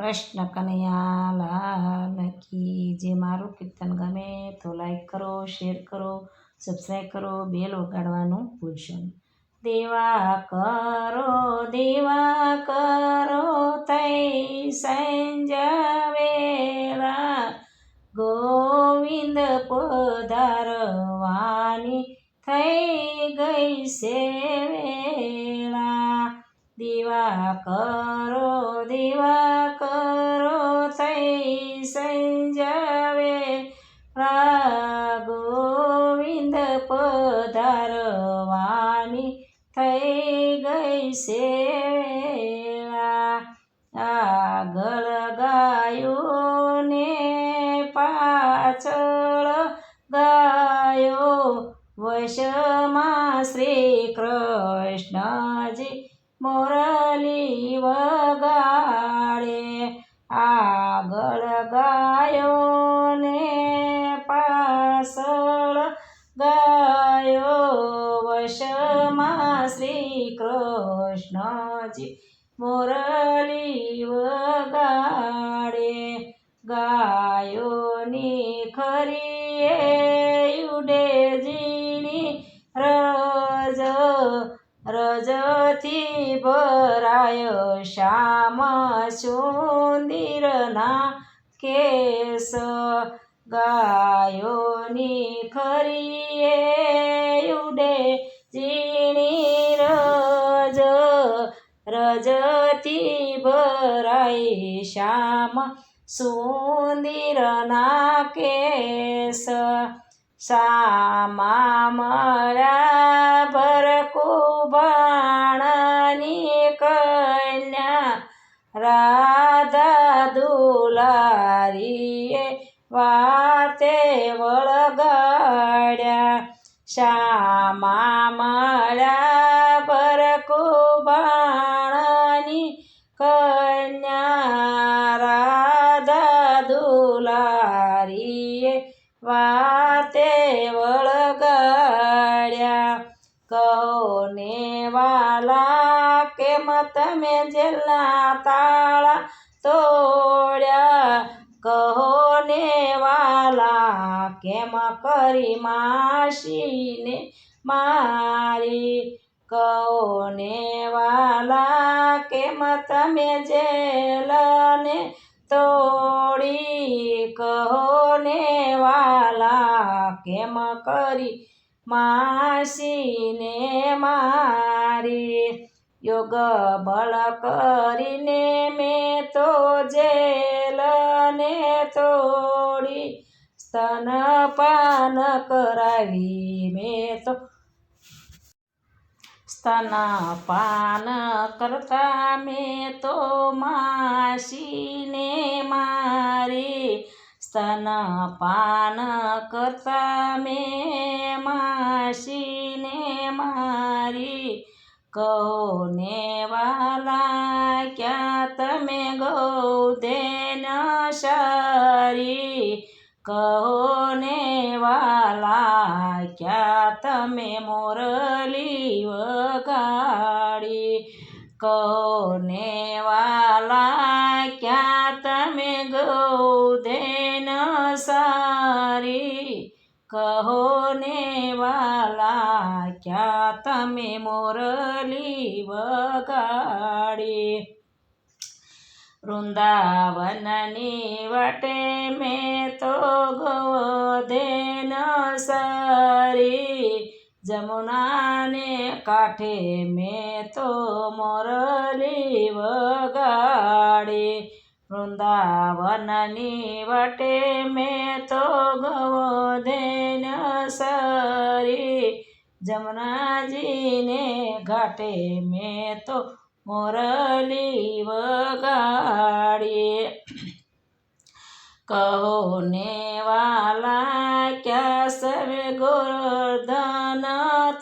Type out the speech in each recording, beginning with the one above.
કૃષ્ણ કનૈયાલાલ કી જે મારું કીર્તન ગમે તો લાઈક કરો શેર કરો સબસ્ક્રાઈબ કરો બેલ વગાડવાનું ભૂલશો દેવા કરો દેવા કરો તૈ સંજવેલા ગોવિંદ પધારવાની થઈ ગઈ વેળા દીવા કરો દીવા કરો, થઈ સંજાવે ગોવિંદ પધારવાની થઈ ગઈ છે આગળ ગાયો ને પાછળ ગાયો વશમાં શ્રી ગાયો ને પાસળ ગાયો વશમાં શ્રી કૃષ્ણજી મોરલી વગાડે ગાયોની ખરીએ ઉડે જીણી રજ, રજથી ભરાયો શ્યામ સુંદરના કેસ ગાયોની ખરીએ ઉડે ઝીણી રજ રજથી ભરાઈ શ્યામ સુંદરના કેસ. શામા મળ્યા દુલારીએ વાતે વળગાડ્યા શામા મળ્યા ભરકુબાણની કન્યા રાધા દુલારીએ વાતે વળગાડ્યા કહો વાલા કેમ તમે જેલના તાળા તોડ્યા કેમ કરી માસીને મારી કૌને વાલા? કેમ તમે જેલને તોડી કહોને વાલા? કેમ કરી માસીને મારી? યોગ બળ કરીને મેં તો જેલને તોડી સ્તનપાન કરાવી મેં તો સ્તનપાન કરતા મેં તો માસીને મારી. સ્તનપાન કરતા મેં માસીને મારી. કહો ને વાલા ક્યાં તમે ગૌધેન સારી? કહો ને વાલા, ક્યાં તમે મોરલી વગાડી? કહો ને વાલા, ક્યાં તમે ગૌધેન સારી? કહો ને વાલા, ક્યાં તમે મોરલી વગાડી? વૃંદાવનની વટે મેં તો ગોધેન સારી. જમુનાને કાંઠે મેં તો મોરલી વગાડી. વૃંદાવનની વટે મેં તો ગોધેન સારી. જમનાજીને ઘાટે મેં તો મોરલી વગાડીએ કહો ને વાલા, ક્યાં સવે ગોરધન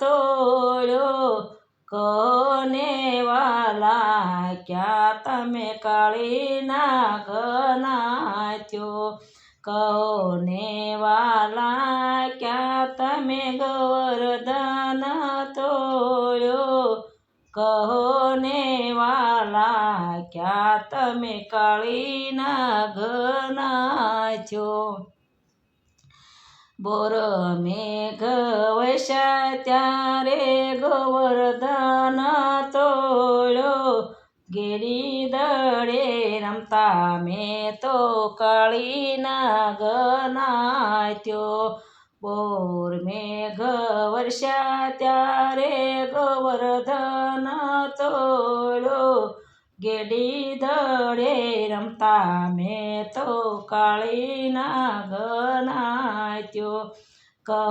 તોડ્યો? કહો ને વાલા, ક્યાં તમે કાળી નાગ નાચ્યો કહો ને વાલા, ક્યાં તમે ગોરધન તોડ્યો? કહો ને વાલા ક્યાં તમે કાળીના ઘના છો બોર મેઘ વૈશા ત્યારે ગોવર્ધન તોળ્યો ગેરી દડે રમતા મેં તો કાળીના ગનાત્યો બોર મેઘ વર્ષા ત્યારે ગોવર્ધન તોળ્યો ગેડી દડે રમતા મેં તો કાળીના ગનાત્યો કહો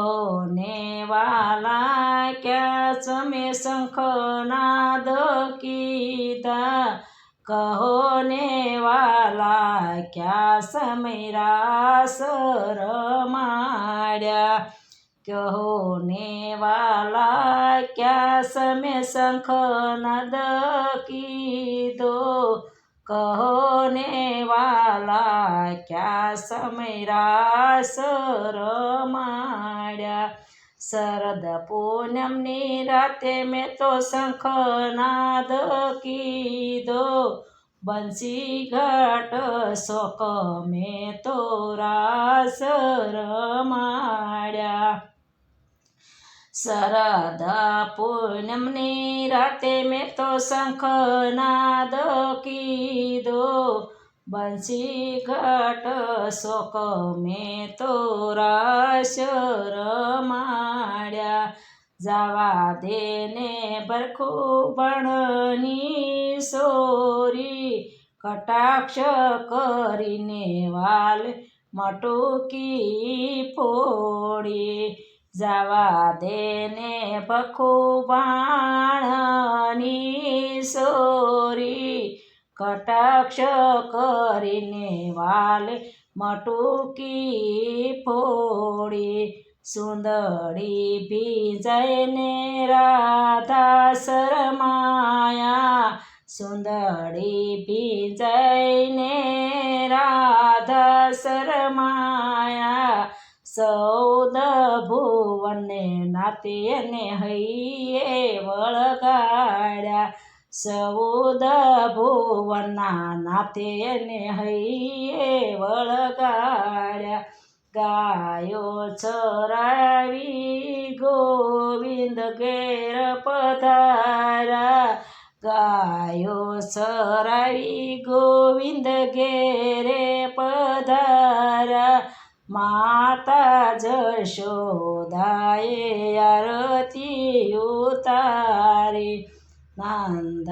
ને વાલા ક્યાં તમે શંખનાદ કીધા કહો ને વાલા ક્યાં સમય રાસ રમાડ્યા કહો ને વાલા ક્યાં સમે શંખનાદ કીધો કહો ને વાલા ક્યાં સમય રાસ રમાડ્યા શરદ પૂનમની રાતે મેં તો શંખનાદ કીધો બંસી ઘાટ શોક મેં તો રાસ રમાડ્યા શરદ પૂનમની રાતે મેં તો શંખનાદ કીધો બંસી ઘાટ શોક મેં તો રાસ રમાડ્યા જાવા દેને ભરખું ભણની સોરી કટાક્ષ કરીને વાલ મટુકી ફોડી જાવા દેને ભખું બાણની સોરી. કટાક્ષ કરીને વાલે મટુકી ફોડી. સુંદરી ભીજયને રાધા શરમાયા. સુંદરી ભીજયને રાધા શરમાયા. સૌદ નાતે હૈયે વળગાડ્યા. સૌદ ભુવનના નાતે હૈયે વળગાડ્યા. ગાયો ચરાવી ગોવિંદ ઘેર પધારા ગાયો ચરાવી ગોવિંદ ઘેરે પધારા માતા જશોદાએ આરતી ઉતારી. નંદ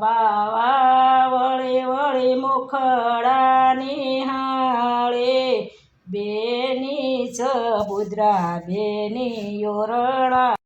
બાવા વળે વળી મુખડા નિહાળે બેની સબુદ્રા બેની યોરણા